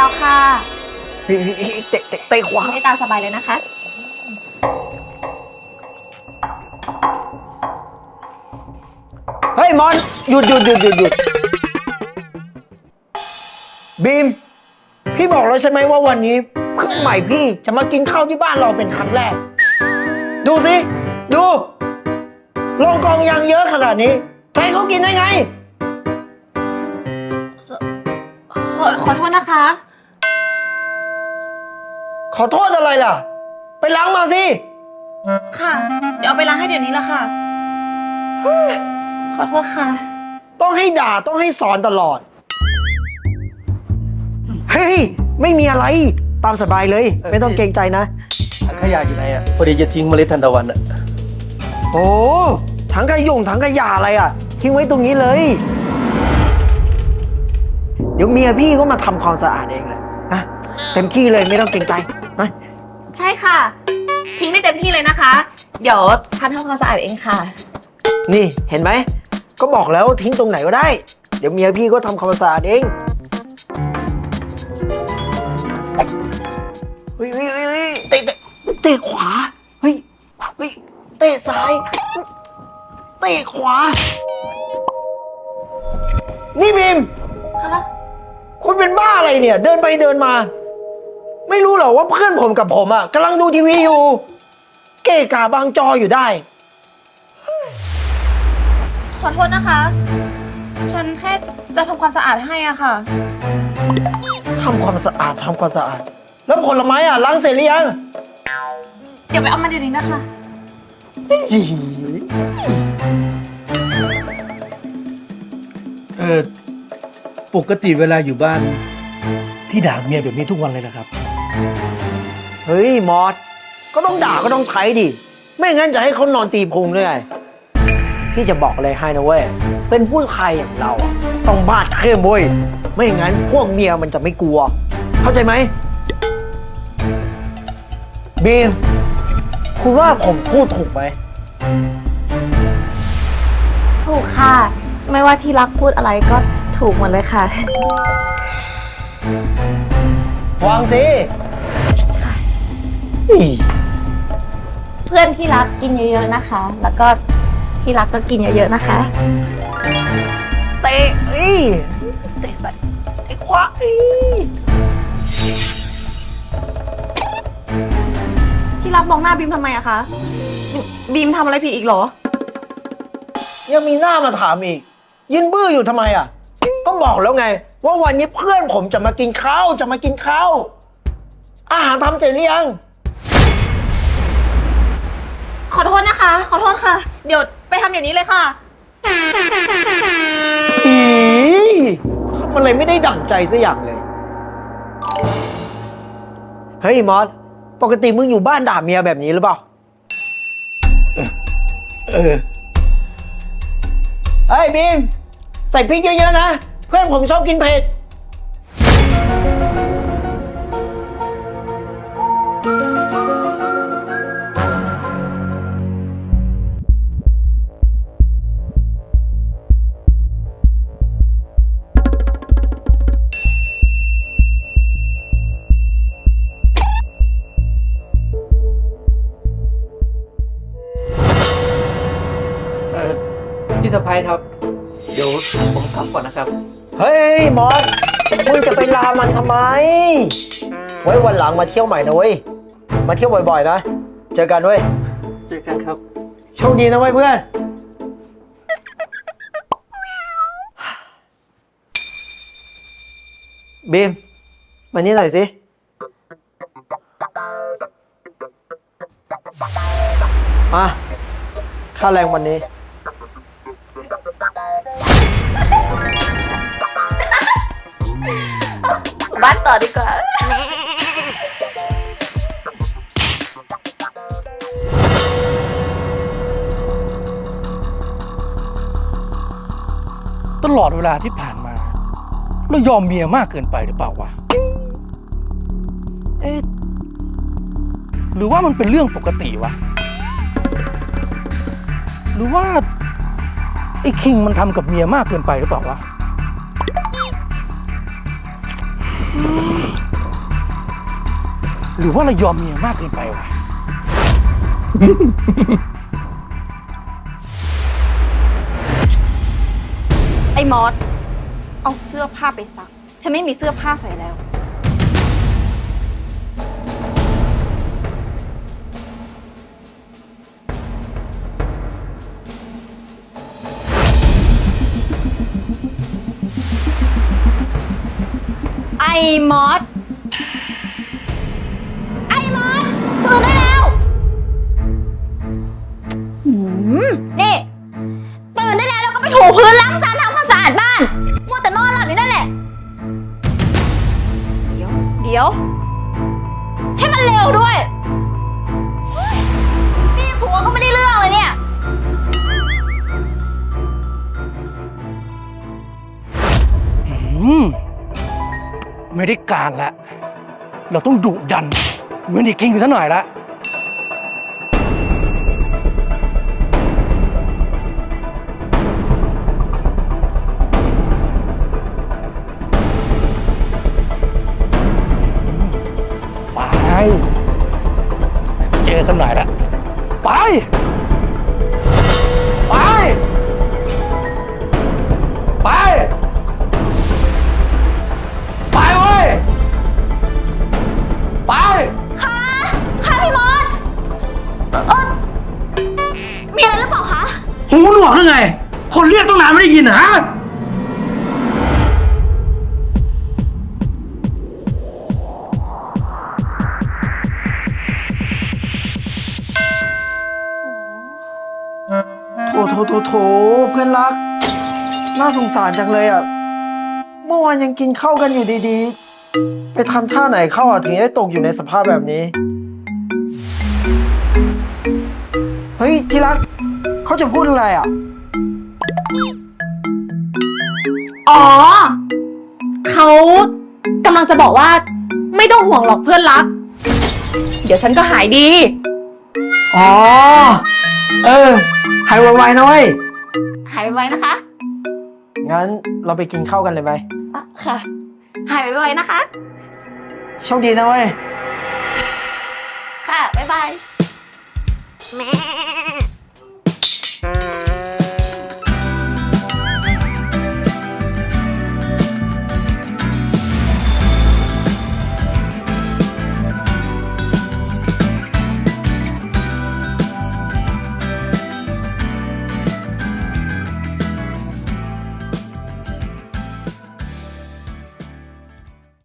แล้วค่ะเฮ้ยเฮ้ยเฮ้ยเตะเตะเตะขวาให้ตามสบายเลยนะคะ เฮ้ยมอนหยุดหยุดหยุดหยุดหยุดบีม พี่บอกแล้วใช่ไหมว่าวันนี้เพื่อนใหม่พี่จะมากินข้าวที่บ้านเราเป็นครั้งแรก ดูสิ ดูลงกองยางเยอะขนาดนี้ใช้เขากินได้ไง ขอขอโทษนะคะข อโทษอะไรล่ะ ไปล้างมาสิ ค่ะ เดี๋ยวเอาไปล้างให้เดี๋ยวนี้ละค่ะ ขอโทษค่ะ ต้องให้ด่าต้องให้สอนตลอด เฮ้ย ไม่มีอะไร ตามสบายเลย ไม่ต้องเกรงใจนะ ถังขยะอยู่ไหนอะ พอดีจะทิ้งเมล็ดทันตะวันอะ โอ้ถังขยงถังขยะอะไรอะ ทิ้งไว้ตรงนี้เลย เดี๋ยวเมียพี่ก็มาทำความสะอาดเองแหละ นะเต็มที่เลยไม่ต้องเกรงใจนะใช่ค่ะ ทิ้งได้เต็มที่เลยนะคะ เดี๋ยวพันทำความสะอาดเองค่ะ นี่เห็นไหม ก็บอกแล้วทิ้งตรงไหนก็ได้ เดี๋ยวเมียพี่ก็ทำความสะอาดเองเฮ้ยเฮ้ยเฮ้ยเฮ้ยเตะเตะเตะขวาเฮ้ยเฮ้ยเตะซ้ายเตะขวา นี่บีมค่ะคุณ เป็นบ้าอะไรเนี่ย เดินไปเดินมา ไม่รู้เหรอว่าเพื่อนผมกับผมอะกำลังดูทีวีอยู่ เกะกะบางจออยู่ได้ ขอโทษนะคะ ฉันแค่จะทำความสะอาดให้อะค่ะ ทำความสะอาดทำความสะอาด แล้วผลไม้อะล้างเสร็จหรือยังเดี๋ยวไปเอามาเดี๋ยวนี้นะคะ เออ ปกติเวลาอยู่บ้าน พี่ด่าเมียแบบนี้ทุกวันเลยนะครับ เฮ้ยมอสก็ต้องด่าก็ต้องใช้ดิ ไม่งั้นจะให้เขานอนตีพุงด้วยไงพี่จะบอกอะไรให้นะเว้ย เป็นผู้ชายอย่างเราอะต้องบาดเข้มเว้ย ไม่งั้นพวกเมียมันจะไม่กลัว เข้าใจไหมบีมคุณว่าผมพูดถูกไหม ถูกค่ะ ไม่ว่าที่รักพูดอะไรก็ ถูกหมดเลยค่ะ วางสิอีเพื่อนที่รักกินเยอะๆนะคะ แล้วก็ที่รักก็กินเยอะๆนะคะ เตะอีเตะใส่เตะขวาอีที่รักมองหน้าบีมทำไมอะคะ บีมทำอะไรผิดอีกเหรอ ยังมีหน้ามาถามอีก ยืนบื้ออยู่ทำไมอะก็ บอกแล้วไง ว่าวันนี้เพื่อนผมจะมากินข้าวจะมากินข้าวอาหารทำเสร็จหรือยัง ขอโทษนะคะ ขอโทษค่ะ เดี๋ยวไปทำเดี๋ยวนี้เลยค่ะ อีทำอะไรไม่ได้ดั่งใจสักอย่างเลย เฮ้ยมอส ปกติมึงอยู่บ้านด่าเมียแบบนี้หรือเปล่า เออ เฮ้ยบีม ใส่พริกเยอะๆนะ เพื่อนผมชอบกินเผ็ด เออพี่สะพายครับ เดี๋ยวผมกลับก่อนนะครับ เฮ้ยมอสมึงจะไปลามันทำไม ไว้วันหลังมาเที่ยวใหม่นะเว้ย มาเที่ยวบ่อยๆนะ เจอกันเว้ย เจอกันครับ โชคดีนะเว้ยเพื่อน บีมมานี่หน่อยสิ มา ค่าแรงวันนี้านต่อดีกว่า ตลอดเวลาที่ผ่านมา เรายอมเมียมากเกินไปหรือเปล่าวะ เอ๊ะ หรือว่ามันเป็นเรื่องปกติวะ หรือว่า ไอ้คิงมันทำกับเมียมากเกินไปหรือเปล่าวะ หรือว่าเรายอมเมียมากเกินไปวะ ไอ้มอสเอาเสื้อผ้าไปซัก ฉันไม่มีเสื้อผ้าใส่แล้ว มอส ไอ้มอสตื่นได้แล้วหืมนี่ ตื่นได้แล้วแล้วก็ไปถูพื้นล้างจานทำความสะอาดบ้านมัวแต่นอนหลับอยู่นั่นแหละ เดี๋ยว เดี๋ยว ให้มันเร็วด้วยเฮ้ยนี่ผัวก็ไม่ได้เรื่องเลยเนี่ย อืม ไม่ได้การละ เราต้องดุดัน เหมือนเด็กคิงซะหน่อยละไป เจอกันหน่อยละไปไป คนเรียกต้องนานไม่ได้ยินเหรอฮะโถโถโถโถเพื่อนรัก น่าสงสารจังเลยอะ เมื่อวานยังกินข้าวกันอยู่ดีๆ ไปทำท่าไหนเข้าอะ ถึงได้ตกอยู่ในสภาพแบบนี้ เฮ้ย ที่รัก เขาจะพูดอะไรอะ อ๋อ เขากำลังจะบอกว่า ไม่ต้องห่วงหรอกเพื่อนรัก เดี๋ยวฉันก็หายดี อ๋อ เออ หายไวๆนะเว้ย หายไวๆนะคะงั้นเราไปกินข้าวกันเลยไหมอะค่ะ หายไวๆนะคะ โชคดีนะเว้ย ค่ะ บ๊ายบายแม่